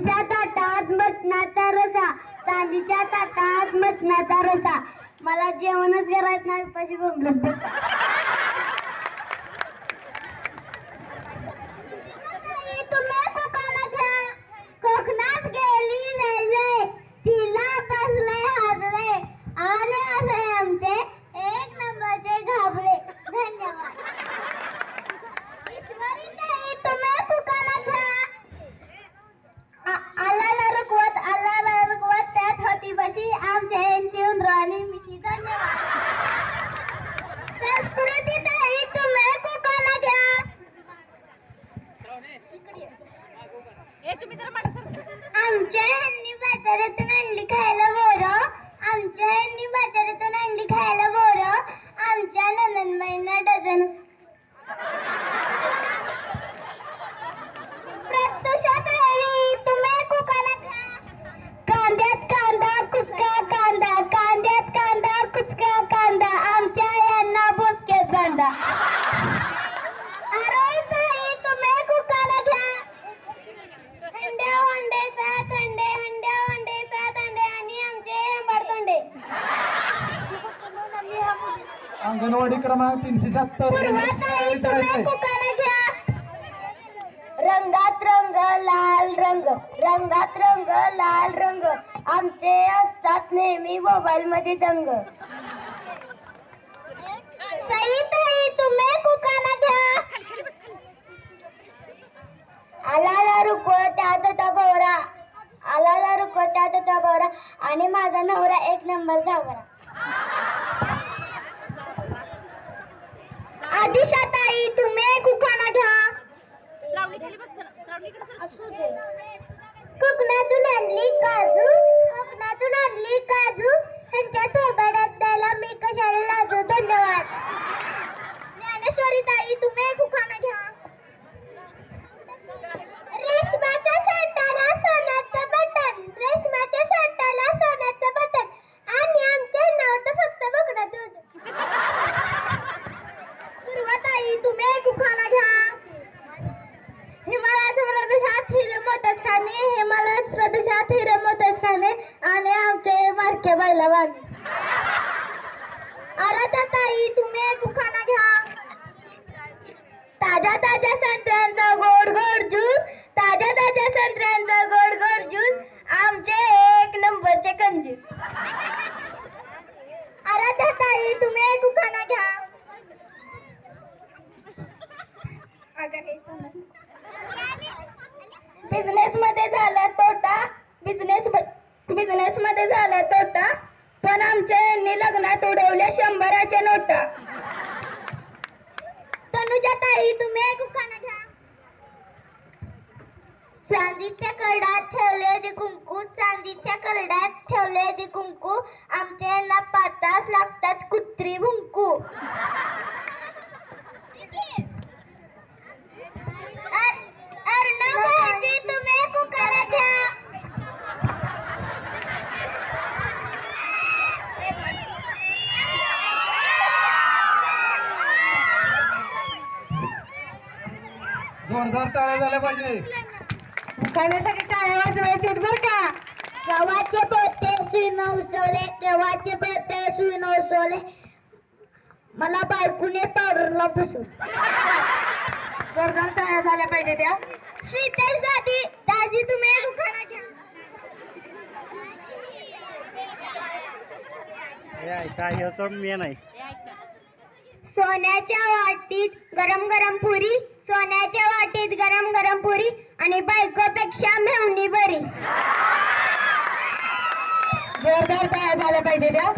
चांदीच्या ताटात मटणाचा रसा चांदीच्या ताटात मटणाचा रसा. मला जेवणच करायचं नाही पैसे अंगणवाडी क्रमांक तीनशे घ्या रंगात रंग लाल रंग. रंगात रंग लाल रंग. आमचे असतात नेहमी मोबाईल मध्ये दंग एक नंबर धावरा आदिशाताई तुम्ही घ्या श्रावणी इकडे सर. कोकणातून आणली काजू? कोकणातून आणली काजू? ह्यांच्या थोबाड्यात द्यायला मी कशाला लाजू? धन्यवाद. ज्ञानेश्वरी ताई तुम्ही घ्या प्रदेशात हिरेमोतच खाणे आणि आमचे मारके बायला बांधणे आराध्या ताई तुम्ही एक उखाना घ्या. ताज्या ताज्या संत्र्यांचा गोड गोड ज्यूस ताज्या ताज्या संत्र्यांचा गोड गोड ज्यूस आमचे एक नंबरचे कंजूस आराध्या ताई तुम्ही एक उखाणा घ्या बिझनेस मध्ये झाला तोटा बिझनेस बिझनेस मध्ये झाला तोटा पण आमच्या यांनी लग्नात उडवल्या शंभराच्या नोटा. तनुजा ताई तुम्ही एक उखाणा घ्या. चांदीच्या करड्यात ठेवले ते कुंकू चांदीच्या करड्यात ठेवले ते कुंकू. आमच्या यांना जोरदार टाळ्या झाल्या पाहिजे. खाण्यासाठी टाळ्या वाजवायचे बर का. गव्हाचे पोते सुईन उसवले गव्हाचे पोते सुईन उसवले मला बायकोने पावडरला बसून जोरदार टाळ्या झाल्या पाहिजे त्या श्रीतेश दादी दाजी तुम्ही दुकाना घ्या. काय होतो मी नाही सोन्याच्या वाटीत गरम गरम पुरी सोन्याच्या वाटीत गरम गरम पुरी आणि बायकोपेक्षा मेवणी बरी. जोरदार तयार झालं पाहिजे त्या.